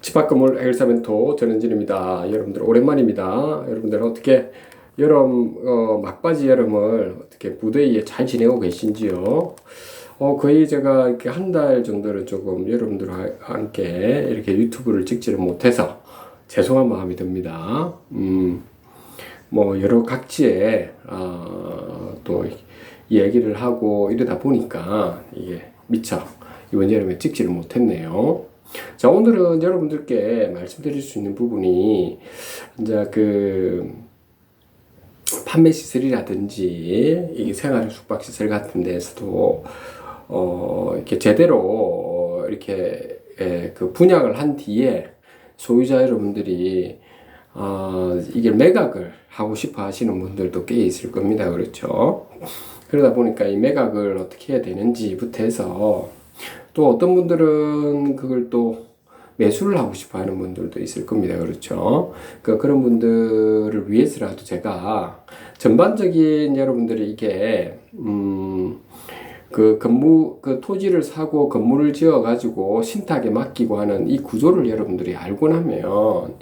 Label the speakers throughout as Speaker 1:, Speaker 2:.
Speaker 1: 집합건물 해결사멘토 전현진입니다. 여러분들 오랜만입니다. 여러분들 어떻게 여름 어, 막바지 여름을 어떻게 무더위에 잘 지내고 계신지요? 어, 거의 제가 이렇게 한 달 정도는 조금 여러분들과 함께 이렇게 유튜브를 찍지를 못해서 죄송한 마음이 듭니다. 음, 뭐 여러 각지에 어, 또 얘기를 하고 이러다 보니까 이게 미처 이번 여름에 찍지를 못했네요. 자, 오늘은 여러분들께 말씀드릴 수 있는 부분이 이제 그 판매 시설이라든지 이 생활 숙박 시설 같은 데서도 어 이렇게 제대로 이렇게 예, 그 분양을 한 뒤에 소유자 여러분들이 어 이게 매각을 하고 싶어 하시는 분들도 꽤 있을 겁니다. 그렇죠? 그러다 보니까 이 매각을 어떻게 해야 되는지부터 해서 또 어떤 분들은 그걸 또 매수를 하고 싶어 하는 분들도 있을 겁니다. 그렇죠. 그, 그런 분들을 위해서라도 제가 전반적인 여러분들이 이게, 음, 그 건물, 그 토지를 사고 건물을 지어 가지고 신탁에 맡기고 하는 이 구조를 여러분들이 알고 나면,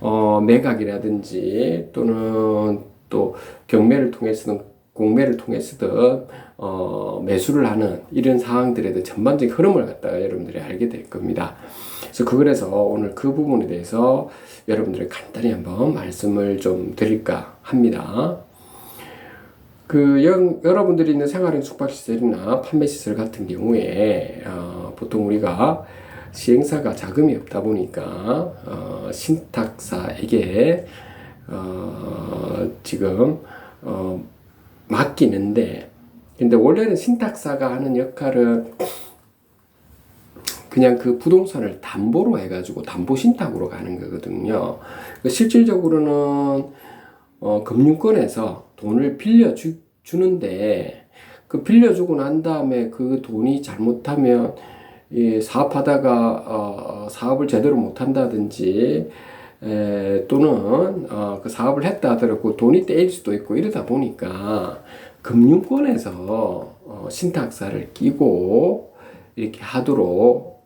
Speaker 1: 어, 매각이라든지 또는 또 경매를 통해서는 공매를 통해서든 어, 매수를 하는 이런 상황들에 대한 전반적인 흐름을 갖다가 여러분들이 알게 될 겁니다. 그래서 그래서 오늘 그 부분에 대해서 여러분들이 간단히 한번 말씀을 좀 드릴까 합니다. 그 여, 여러분들이 있는 생활형 숙박시설이나 판매시설 같은 경우에 어, 보통 우리가 시행사가 자금이 없다 보니까 어, 신탁사에게 어, 지금 어, 맡기는데 근데 원래는 신탁사가 하는 역할은 그냥 그 부동산을 담보로 해가지고 담보 신탁으로 가는 거거든요. 그 실질적으로는 어, 금융권에서 돈을 빌려 주, 주는데 그 빌려주고 난 다음에 그 돈이 잘못하면 이 사업하다가 어, 사업을 제대로 못한다든지 에, 또는 어, 그 사업을 했다 하더라도 그 돈이 떼일 수도 있고 이러다 보니까 금융권에서 어, 신탁사를 끼고 이렇게 하도록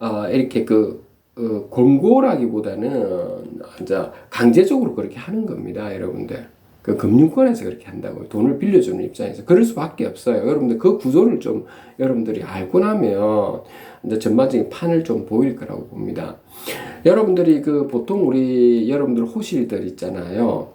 Speaker 1: 어, 이렇게 그 어, 권고라기보다는 이제 강제적으로 그렇게 하는 겁니다, 여러분들. 그 금융권에서 그렇게 한다고 돈을 빌려주는 입장에서 그럴 수밖에 없어요. 여러분들 그 구조를 좀 여러분들이 알고 나면 이제 전반적인 판을 좀 보일 거라고 봅니다. 여러분들이 그 보통 우리 여러분들 호실들 있잖아요.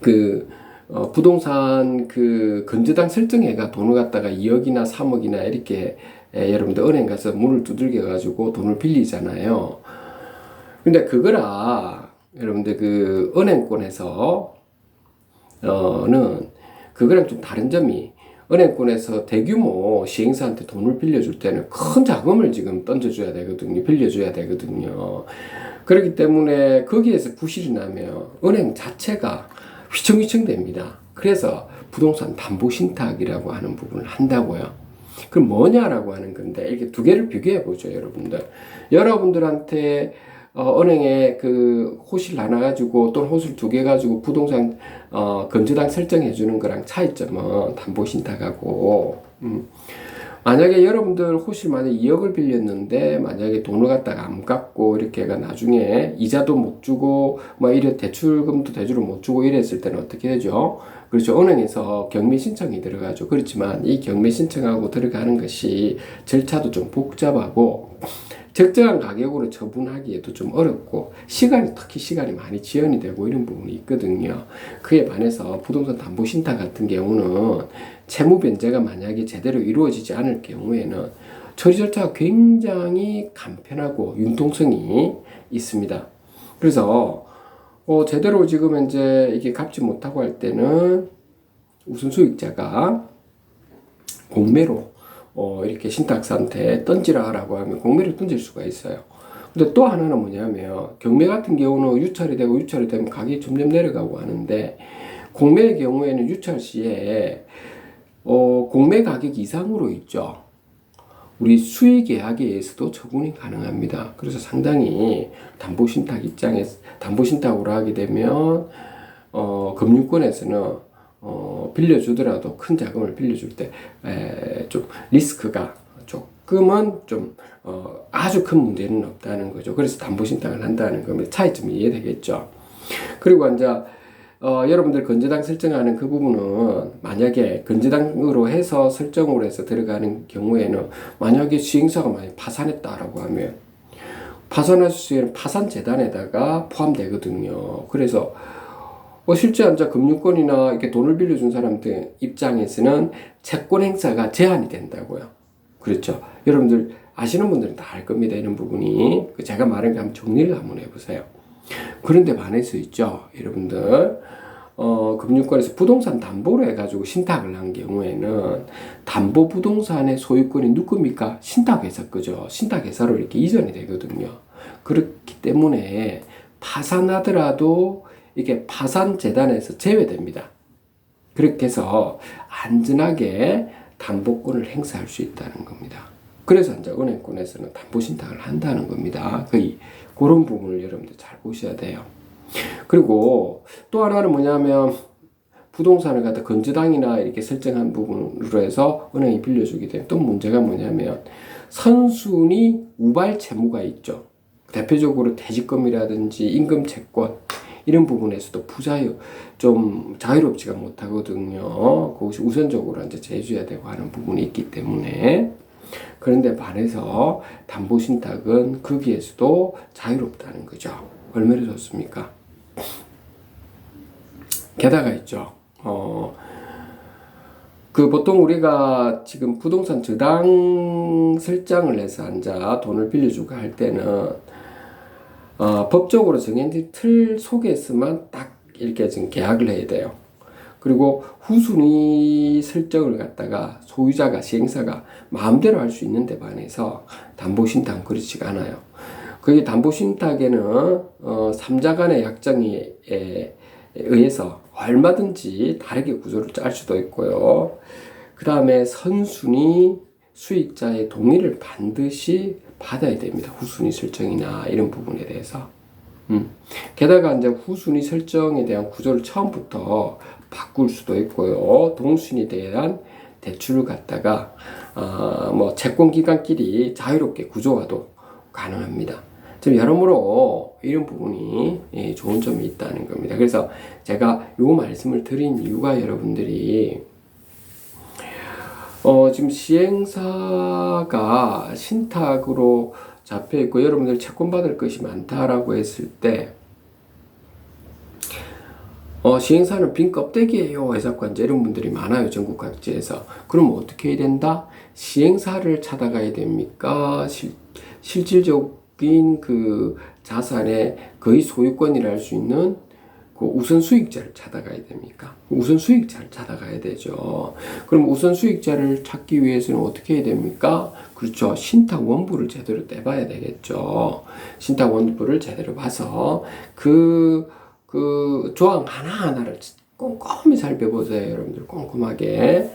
Speaker 1: 그 어, 부동산 그 건저당 설정해가 돈을 갖다가 2억이나 3억이나 이렇게 에, 여러분들 은행 가서 문을 두들겨 가지고 돈을 빌리잖아요. 근데 그거라 여러분들 그 은행권에서 어는 그거랑 좀 다른 점이 은행권에서 대규모 시행사한테 돈을 빌려줄 때는 큰 자금을 지금 던져줘야 되거든요. 빌려줘야 되거든요. 그렇기 때문에 거기에서 부실이 나면 은행 자체가 휘청휘청 됩니다. 그래서 부동산 담보 신탁이라고 하는 부분을 한다고요. 그럼 뭐냐라고 하는 건데 이렇게 두 개를 비교해 보죠, 여러분들. 여러분들한테 어, 은행에 그 호실 하나 가지고 또는 호실 두 개 가지고 부동산 어, 건조당 설정해 주는 거랑 차이점은 담보 신탁하고 음. 만약에 여러분들 호실 만약 2억을 빌렸는데 만약에 돈을 갖다가 안 갚고 이렇게 가 나중에 이자도 못 주고 뭐 이래 대출금도 대출을 못 주고 이랬을 때는 어떻게 되죠? 그렇죠. 은행에서 경매 신청이 들어가죠. 그렇지만 이 경매 신청하고 들어가는 것이 절차도 좀 복잡하고 적정한 가격으로 처분하기에도 좀 어렵고 시간이 특히 시간이 많이 지연이 되고 이런 부분이 있거든요. 그에 반해서 부동산 담보 신탁 같은 경우는 채무 변제가 만약에 제대로 이루어지지 않을 경우에는 처리 절차가 굉장히 간편하고 융통성이 있습니다. 그래서 어, 제대로 지금 이제 이게 갚지 못하고 할 때는 우선 수익자가 공매로 어, 이렇게 신탁사한테 던지라 하라고 하면 공매를 던질 수가 있어요. 근데 또 하나는 뭐냐면 경매 같은 경우는 유찰이 되고 유찰이 되면 가격이 점점 내려가고 하는데 공매의 경우에는 유찰 시에 어, 공매 가격 이상으로 있죠. 우리 수익 계약에 의해서도 처분이 가능합니다. 그래서 상당히 담보 신탁 입장에 담보 신탁으로 하게 되면 어, 금융권에서는 어, 빌려주더라도 큰 자금을 빌려줄 때 좀 리스크가 조금 그러면 좀 어, 아주 큰 문제는 없다는 거죠. 그래서 담보신탁을 한다는 겁니다. 차이점이 이해되겠죠. 그리고 이제 어, 여러분들 건재당 설정하는 그 부분은 만약에 건재당으로 해서 설정으로 해서 들어가는 경우에는 만약에 시행사가 많이 파산했다라고 하면 파산할 수 있는 파산 재단에다가 포함되거든요. 그래서 뭐 실제 앉아 금융권이나 이렇게 돈을 빌려준 사람들 입장에서는 채권 행사가 제한이 된다고요. 그렇죠. 여러분들 아시는 분들은 다 알 겁니다. 이런 부분이. 그 제가 말한 게 한번 정리를 한번 해보세요. 그런데 반해서 있죠. 여러분들. 어, 금융권에서 부동산 담보로 해가지고 신탁을 한 경우에는 담보 부동산의 소유권이 누굽니까? 신탁회사 거죠. 신탁회사로 이렇게 이전이 되거든요. 그렇기 때문에 파산하더라도 이게 파산 재단에서 제외됩니다. 그렇게 해서 안전하게 담보권을 행사할 수 있다는 겁니다. 그래서 이제 은행권에서는 담보신탁을 한다는 겁니다. 거의 그런 부분을 여러분들 잘 보셔야 돼요. 그리고 또 하나는 뭐냐면 부동산을 갖다 건재당이나 이렇게 설정한 부분으로 해서 은행이 빌려주게 되면 또 문제가 뭐냐면 선순위 우발 채무가 있죠. 대표적으로 대지금이라든지 임금 채권 이런 부분에서도 부자유 좀 자유롭지가 못하거든요. 그것이 우선적으로 이제 제주해야 되고 하는 부분이 있기 때문에 그런데 반해서 담보 신탁은 거기에서도 자유롭다는 거죠. 얼마나 좋습니까? 게다가 있죠. 어, 그 보통 우리가 지금 부동산 저당 설정을 해서 앉아 돈을 빌려주고 할 때는 어, 법적으로 정해진 틀 속에서만 딱 이렇게 지금 계약을 해야 돼요. 그리고 후순위 설정을 갖다가 소유자가 시행사가 마음대로 할 수 있는 데 반해서 담보신탁은 그렇지가 않아요. 그게 담보신탁에는 어, 3자 간의 약정에 의해서 얼마든지 다르게 구조를 짤 수도 있고요. 그 다음에 선순위 수익자의 동의를 반드시 받아야 됩니다. 후순위 설정이나 이런 부분에 대해서. 음. 게다가 이제 후순위 설정에 대한 구조를 처음부터 바꿀 수도 있고요. 동순위에 대한 대출을 갖다가 어, 뭐 채권 기관끼리 자유롭게 구조화도 가능합니다. 지금 여러모로 이런 부분이 예, 좋은 점이 있다는 겁니다. 그래서 제가 요 말씀을 드린 이유가 여러분들이 어, 지금 시행사가 신탁으로 잡혀 있고 여러분들 채권 받을 것이 많다라고 했을 때 어, 시행사는 빈 껍데기예요. 해석관제 이런 분들이 많아요. 전국 각지에서. 그럼 어떻게 해야 된다? 시행사를 찾아가야 됩니까? 실, 실질적인 그 자산의 거의 소유권이라 할 수 있는 그 우선 수익자를 찾아가야 됩니까? 우선 수익자를 찾아가야 되죠. 그럼 우선 수익자를 찾기 위해서는 어떻게 해야 됩니까? 그렇죠. 신탁 원부를 제대로 떼봐야 되겠죠. 신탁 원부를 제대로 봐서 그, 그 조항 하나하나를 꼼꼼히 살펴보세요. 여러분들 꼼꼼하게.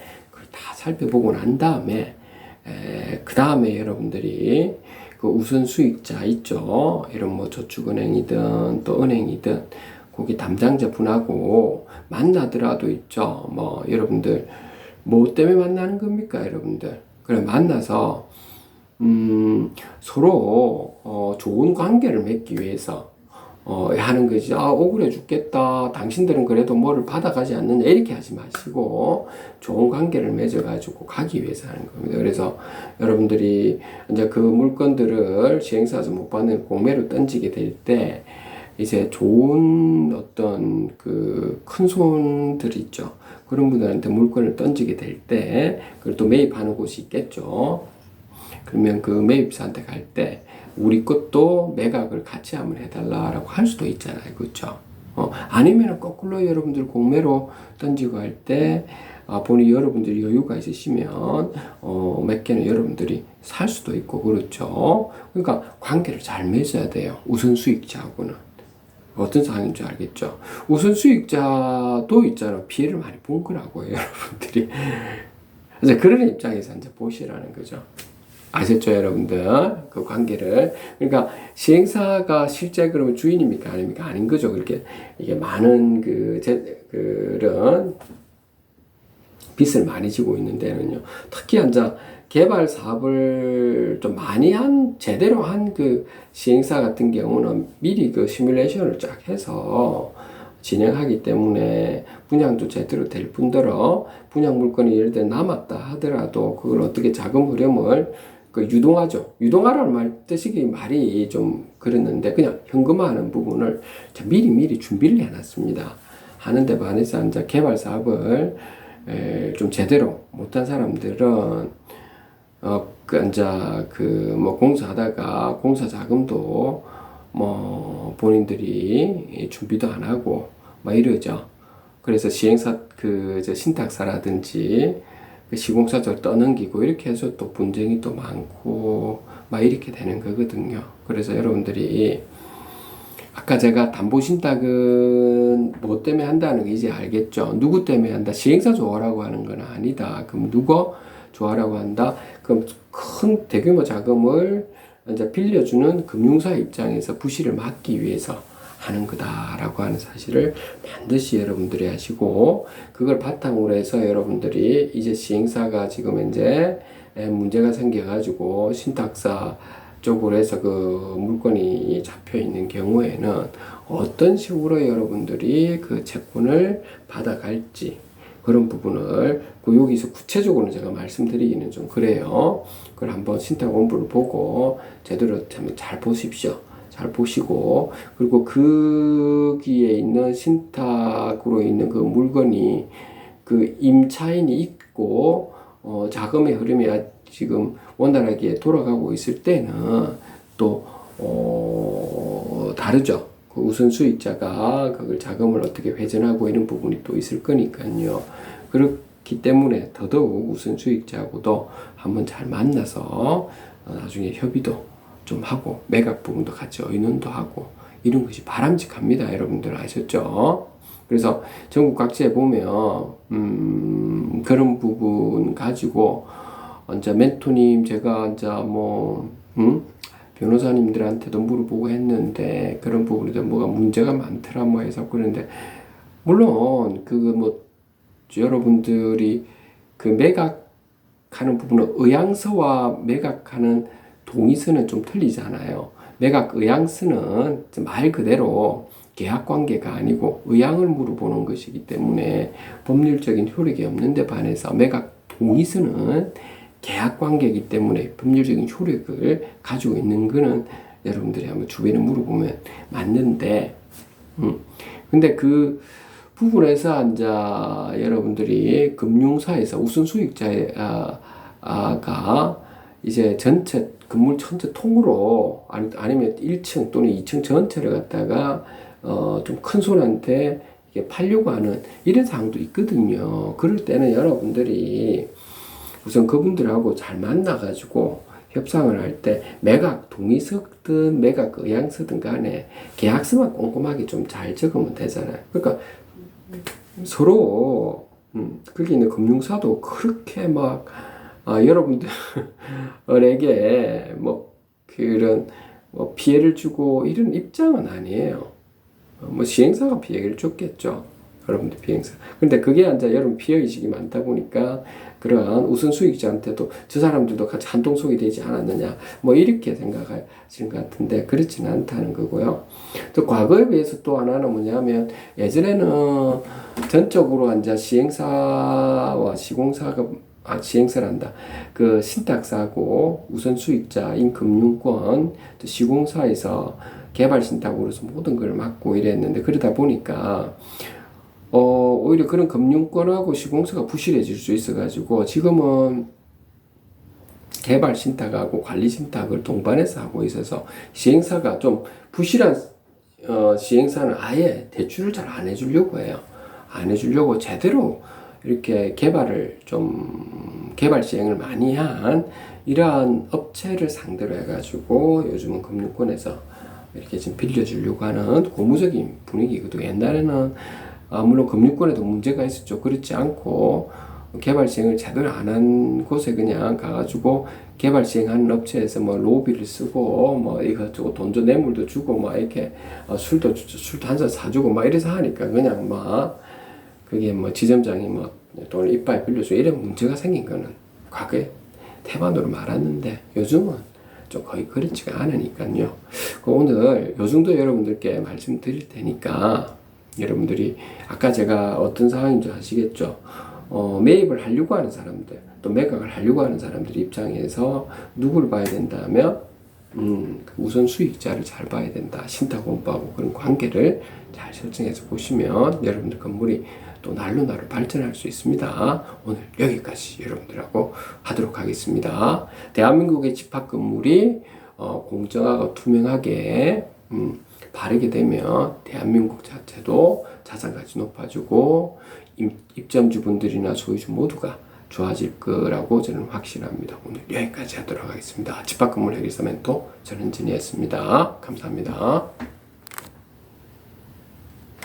Speaker 1: 다 살펴보고 난 다음에, 그 다음에 여러분들이 그 우선 수익자 있죠. 이런 뭐 저축은행이든 또 은행이든 거기 담당자 분하고 만나더라도 있죠. 뭐 여러분들 뭐 때문에 만나는 겁니까, 여러분들? 그래 만나서 음, 서로 어, 좋은 관계를 맺기 위해서 어, 하는 거지. 아, 억울해 죽겠다. 당신들은 그래도 뭐를 받아가지 않느냐. 이렇게 하지 마시고, 좋은 관계를 맺어가지고 가기 위해서 하는 겁니다. 그래서 여러분들이 이제 그 물건들을 시행사에서 못 받는 공매로 던지게 될 때, 이제 좋은 어떤 그 큰 손들 있죠. 그런 분들한테 물건을 던지게 될 때, 그리고 또 매입하는 곳이 있겠죠. 그러면 그 매입사한테 갈 때, 우리 것도 매각을 같이 한번 해달라라고 할 수도 있잖아요. 그렇죠? 어, 아니면 거꾸로 여러분들 공매로 던지고 할 때, 아, 본인 여러분들이 여유가 있으시면, 어, 몇 개는 여러분들이 살 수도 있고, 그렇죠? 그러니까 관계를 잘 맺어야 돼요. 우선 수익자하고는. 어떤 상황인 줄 알겠죠? 우선 수익자도 있잖아. 피해를 많이 본 거라고요, 여러분들이. 그래서 그런 입장에서 이제 보시라는 거죠. 아셨죠, 여러분들? 그 관계를. 그러니까 시행사가 실제 그러면 주인입니까? 아닙니까? 아닌 거죠. 그렇게 이게 많은 그, 제, 그런 빚을 많이 지고 있는 데는요. 특히 앉아 개발 사업을 좀 많이 한 제대로 한 그 시행사 같은 경우는 미리 그 시뮬레이션을 쫙 해서 진행하기 때문에 분양도 제대로 될 뿐더러 분양 물건이 예를 들어 남았다 하더라도 그걸 어떻게 자금 흐름을 그 유동하죠. 유동하라는 말 뜻이 말이 좀 그랬는데 그냥 현금화하는 부분을 자, 미리 미리 준비를 해놨습니다. 하는데 반해서 이제 개발 사업을 에, 좀 제대로 못한 사람들은 어, 그, 이제, 그, 뭐, 공사하다가 공사 자금도 뭐, 본인들이 준비도 안 하고, 막 이러죠. 그래서 시행사, 그, 저 신탁사라든지, 그 시공사절 떠넘기고, 이렇게 해서 또 분쟁이 또 많고, 막 이렇게 되는 거거든요. 그래서 여러분들이, 아까 제가 담보 신탁은 뭐 때문에 한다는 거 이제 알겠죠? 누구 때문에 한다? 시행사 좋아라고 하는 건 아니다. 그럼 누구 좋아라고 한다? 그럼 큰 대규모 자금을 이제 빌려주는 금융사 입장에서 부실을 막기 위해서 하는 거다라고 하는 사실을 반드시 여러분들이 아시고 그걸 바탕으로 해서 여러분들이 이제 시행사가 지금 이제 문제가 생겨가지고 신탁사 쪽으로 해서 그 물건이 잡혀 있는 경우에는 어떤 식으로 여러분들이 그 채권을 받아갈지 그런 부분을 그 여기서 구체적으로 제가 말씀드리기는 좀 그래요. 그걸 한번 신탁 원부를 보고 제대로 잘 보십시오. 잘 보시고 그리고 거기에 있는 신탁으로 있는 그 물건이 그 임차인이 있고 어 자금의 흐름이 지금 원활하게 돌아가고 있을 때는 또 어, 다르죠. 그 우선 수익자가 그걸 자금을 어떻게 회전하고 이런 부분이 또 있을 거니까요. 그렇기 때문에 더더욱 우선 수익자하고도 한번 잘 만나서 어, 나중에 협의도 좀 하고 매각 부분도 같이 의논도 하고 이런 것이 바람직합니다. 여러분들 아셨죠? 그래서 전국 각지에 보면 음, 그런 부분 가지고 이제 멘토님 제가 이제 뭐 음? 변호사님들한테도 물어보고 했는데 그런 부분에도 뭐가 문제가 많더라 뭐 해서 그런데 물론 그거 뭐 여러분들이 그 매각하는 부분은 의향서와 매각하는 동의서는 좀 틀리잖아요. 매각 의향서는 말 그대로 계약 관계가 아니고 의향을 물어보는 것이기 때문에 법률적인 효력이 없는데 반해서 매각 동의서는 계약 관계이기 때문에 법률적인 효력을 가지고 있는 거는 여러분들이 한번 주변에 물어보면 맞는데, 음. 근데 그 부분에서 이제 여러분들이 금융사에서 우선 수익자가 이제 전체 건물 전체 통으로 아니, 아니면 1층 또는 2층 전체를 갖다가 어, 좀 큰 손한테 이게 팔려고 하는 이런 상황도 있거든요. 그럴 때는 여러분들이 우선 그분들하고 잘 만나가지고 협상을 할 때 매각 동의서든 매각 의향서든 간에 계약서만 꼼꼼하게 좀 잘 적으면 되잖아요. 그러니까 서로 음, 거기 있는 금융사도 그렇게 막 아, 여러분들에게 뭐 그런 뭐 피해를 주고 이런 입장은 아니에요. 뭐 시행사가 피해를 줬겠죠. 여러분들 비행사. 근데 그게 이제 여러분 피해 의식이 많다 보니까 그러한 우선 수익자한테도 저 사람들도 같이 한통속이 되지 않았느냐 뭐 이렇게 생각하시는 것 같은데 그렇지는 않다는 거고요. 또 과거에 비해서 또 하나는 뭐냐면 예전에는 전적으로 이제 시행사와 시공사가 아, 시행사란다. 그 신탁사고 우선 수익자인 금융권, 시공사에서 개발 신탁으로서 모든 걸 맡고 이랬는데 그러다 보니까 어, 오히려 그런 금융권하고 시공사가 부실해질 수 있어가지고 지금은 개발 신탁하고 관리 신탁을 동반해서 하고 있어서 시행사가 좀 부실한 어, 시행사는 아예 대출을 잘 안 해주려고 해요. 안 해주려고 제대로 이렇게 개발을 좀 개발 시행을 많이 한 이러한 업체를 상대로 해가지고 요즘은 금융권에서 이렇게 지금 빌려주려고 하는 고무적인 분위기거든. 옛날에는 아, 물론 금융권에도 문제가 있었죠. 그렇지 않고 개발 시행을 제대로 안 한 곳에 그냥 가가지고 개발 시행하는 업체에서 뭐 로비를 쓰고 뭐 이것저것 돈도 뇌물도 주고 막 이렇게 어, 술도 술도 한 잔 사주고 막 이래서 하니까 그냥 막 그게 뭐 지점장이 뭐 돈을 이빨 빌려주고 이런 문제가 생긴 거는 과거에 태반으로 말았는데 요즘은 좀 거의 그렇지가 않으니까요. 그 오늘 요 정도 여러분들께 말씀드릴 테니까 여러분들이 아까 제가 어떤 상황인지 아시겠죠? 어, 매입을 하려고 하는 사람들, 또 매각을 하려고 하는 사람들 입장에서 누구를 봐야 된다면 음, 우선 수익자를 잘 봐야 된다. 신탁 공부하고 그런 관계를 잘 설정해서 보시면 여러분들 건물이 또 날로 날로 발전할 수 있습니다. 오늘 여기까지 여러분들하고 하도록 하겠습니다. 대한민국의 집합 건물이 어, 공정하고 투명하게 음, 바르게 되면 대한민국 자체도 자산가치 높아지고 입- 입점주분들이나 소유주 모두가 좋아질 거라고 저는 확신합니다. 오늘 여기까지 하도록 하겠습니다. 집합 건물 해결사 멘토 전현진이었습니다. 감사합니다.